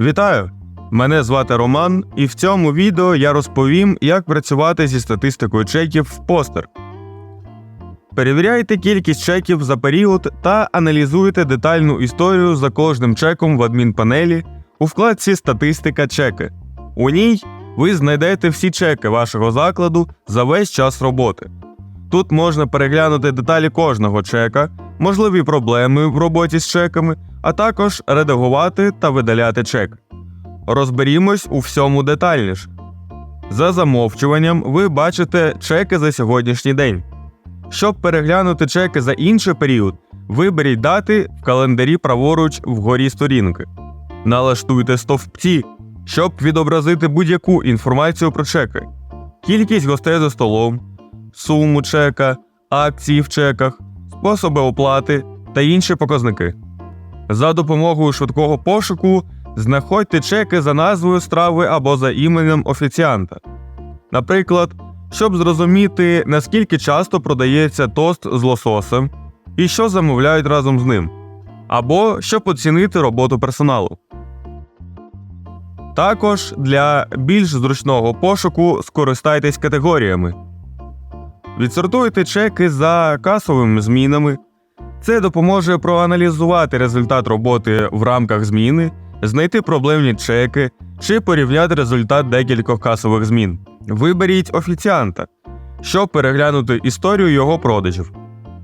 Вітаю! Мене звати Роман, і в цьому відео я розповім, як працювати зі статистикою чеків в постер. Перевіряйте кількість чеків за період та аналізуйте детальну історію за кожним чеком в адмінпанелі у вкладці Статистика чеки. У ній ви знайдете всі чеки вашого закладу за весь час роботи. Тут можна переглянути деталі кожного чека, можливі проблеми в роботі з чеками, а також редагувати та видаляти чек. Розберімось у всьому детальніше. За замовчуванням ви бачите чеки за сьогоднішній день. Щоб переглянути чеки за інший період, виберіть дати в календарі праворуч вгорі сторінки. Налаштуйте стовпці, щоб відобразити будь-яку інформацію про чеки, кількість гостей за столом, суму чека, акції в чеках, способи оплати та інші показники. За допомогою швидкого пошуку знаходьте чеки за назвою страви або за іменем офіціанта. Наприклад, щоб зрозуміти, наскільки часто продається тост з лососем і що замовляють разом з ним, або щоб оцінити роботу персоналу. Також для більш зручного пошуку скористайтесь категоріями. Відсортуйте чеки за касовими змінами. Це допоможе проаналізувати результат роботи в рамках зміни, знайти проблемні чеки чи порівняти результат декількох касових змін. Виберіть офіціанта, щоб переглянути історію його продажів.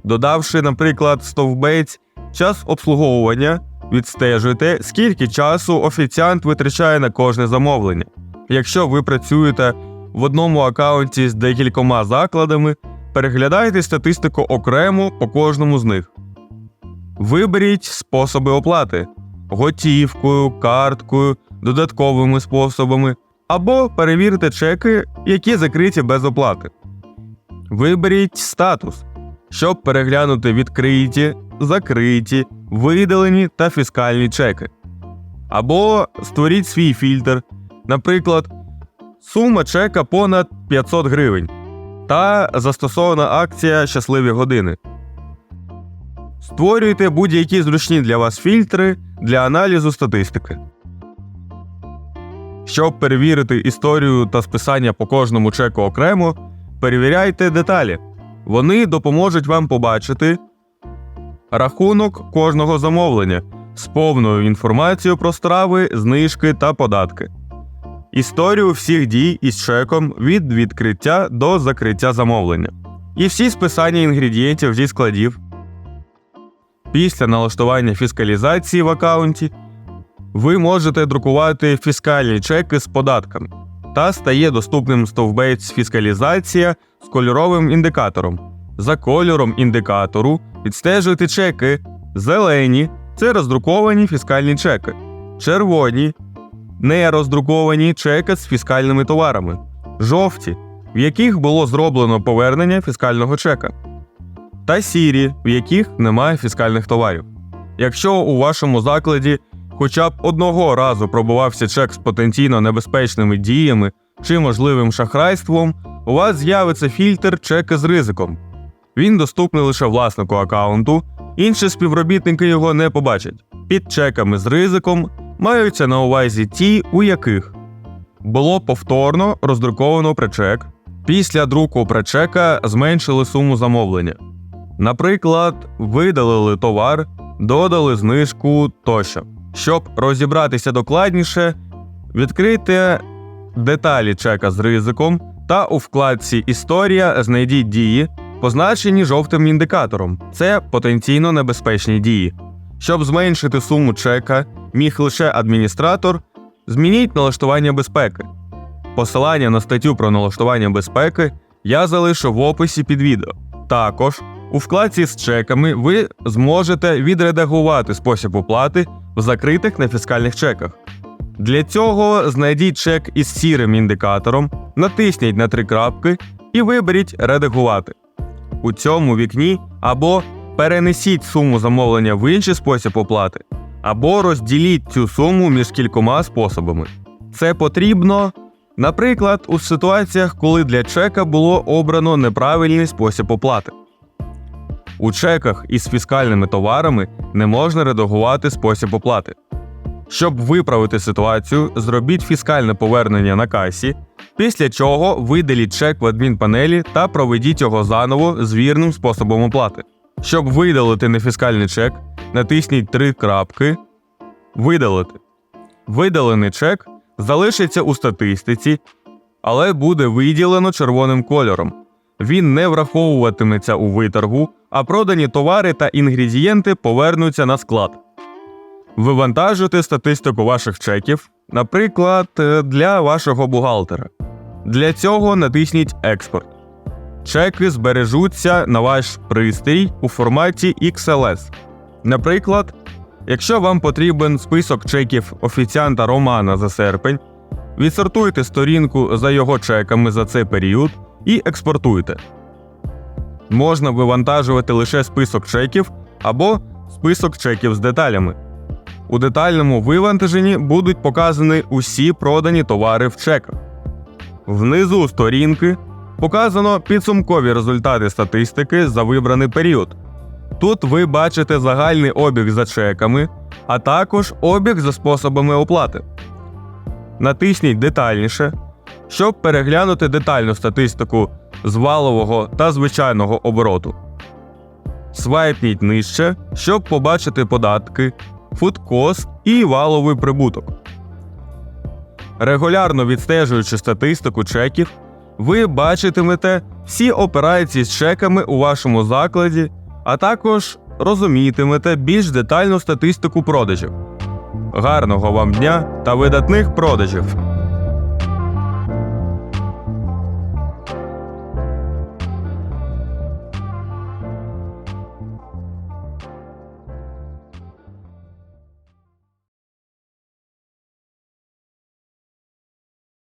Додавши, наприклад, стовбець час обслуговування, відстежуйте, скільки часу офіціант витрачає на кожне замовлення. Якщо ви працюєте в одному аккаунті з декількома закладами, переглядайте статистику окремо по кожному з них. Виберіть способи оплати готівкою, карткою, додатковими способами, або перевірте чеки, які закриті без оплати. Виберіть статус, щоб переглянути відкриті, закриті, видалені та фіскальні чеки. Або створіть свій фільтр, наприклад, сума чека понад 500 гривень та застосована акція Щасливі години. Створюйте будь-які зручні для вас фільтри для аналізу статистики. Щоб перевірити історію та списання по кожному чеку окремо, перевіряйте деталі. Вони допоможуть вам побачити рахунок кожного замовлення з повною інформацією про страви, знижки та податки, історію всіх дій із чеком від відкриття до закриття замовлення, і всі списання інгредієнтів зі складів. Після налаштування фіскалізації в аккаунті ви можете друкувати фіскальні чеки з податками та стає доступним стовбець фіскалізація з кольоровим індикатором. За кольором індикатору відстежуйте чеки. Зелені це роздруковані фіскальні чеки, червоні не роздруковані чеки з фіскальними товарами, жовті, в яких було зроблено повернення фіскального чека, та сірі, в яких немає фіскальних товарів. Якщо у вашому закладі хоча б одного разу пробувався чек з потенційно небезпечними діями чи можливим шахрайством, у вас з'явиться фільтр чеки з ризиком. Він доступний лише власнику аккаунту, інші співробітники його не побачать. Під чеками з ризиком маються на увазі ті, у яких було повторно роздруковано причек. Після друку причека зменшили суму замовлення. Наприклад, видалили товар, додали знижку тощо. Щоб розібратися докладніше, відкрийте деталі чека з ризиком та у вкладці Історія знайдіть дії, позначені жовтим індикатором. Це потенційно небезпечні дії. Щоб зменшити суму чека, міг лише адміністратор, змініть налаштування безпеки. Посилання на статтю про налаштування безпеки я залишу в описі під відео. Також у вкладці з чеками ви зможете відредагувати спосіб оплати в закритих нефіскальних чеках. Для цього знайдіть чек із сірим індикатором, натисніть на три крапки і виберіть Редагувати. У цьому вікні або перенесіть суму замовлення в інший спосіб оплати, або розділіть цю суму між кількома способами. Це потрібно, наприклад, у ситуаціях, коли для чека було обрано неправильний спосіб оплати. У чеках із фіскальними товарами не можна редагувати спосіб оплати. Щоб виправити ситуацію, зробіть фіскальне повернення на касі, після чого видаліть чек в адмінпанелі та проведіть його заново з вірним способом оплати. Щоб видалити нефіскальний чек, натисніть три крапки Видалити. Видалений чек залишиться у статистиці, але буде виділено червоним кольором. Він не враховуватиметься у виторгу, а продані товари та інгредієнти повернуться на склад. Вивантажуйте статистику ваших чеків, наприклад, для вашого бухгалтера. Для цього натисніть Експорт. Чеки збережуться на ваш пристрій у форматі XLS. Наприклад, якщо вам потрібен список чеків офіціанта Романа за серпень, відсортуйте сторінку за його чеками за цей період і експортуйте. Можна вивантажувати лише список чеків або список чеків з деталями. У детальному вивантаженні будуть показані усі продані товари в чеках. Внизу сторінки показано підсумкові результати статистики за вибраний період. Тут ви бачите загальний обіг за чеками, а також обіг за способами оплати. Натисніть детальніше, щоб переглянути детальну статистику з валового та звичайного обороту. Свайпніть нижче, щоб побачити податки, фудкост і валовий прибуток. Регулярно відстежуючи статистику чеків, ви бачитимете всі операції з чеками у вашому закладі, а також розумітимете більш детальну статистику продажів. Гарного вам дня та видатних продажів!